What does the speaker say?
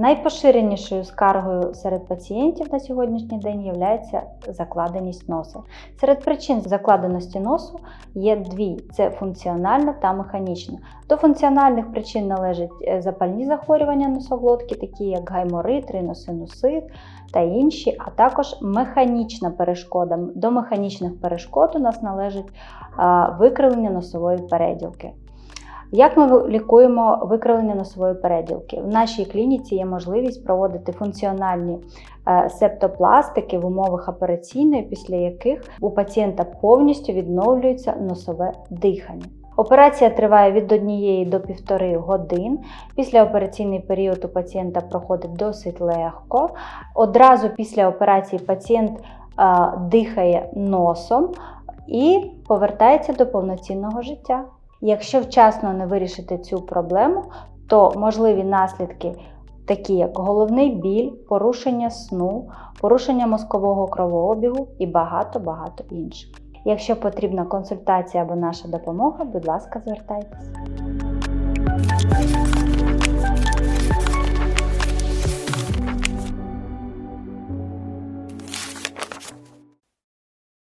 Найпоширенішою скаргою серед пацієнтів на сьогоднішній день є закладеність носа. Серед причин закладеності носу є дві: це функціональна та механічна. До функціональних причин належать е, запальні захворювання носоглотки, такі як гайморит, риносинусит та інші, а також механічна перешкода. До механічних перешкод у нас належить викривлення носової переділки. Як ми лікуємо викривлення носової переділки? В нашій клініці є можливість проводити функціональні е, септопластики в умовах операційної, після яких у пацієнта повністю відновлюється носове дихання. Операція триває від 1 до 1,5 годин. Після операційний період у пацієнта проходить досить легко. Одразу після операції пацієнт е, дихає носом і повертається до повноцінного життя. Якщо вчасно не вирішити цю проблему, то можливі наслідки, такі як головний біль, порушення сну, порушення мозкового кровообігу і багато-багато інших. Якщо потрібна консультація або наша допомога, будь ласка, звертайтеся.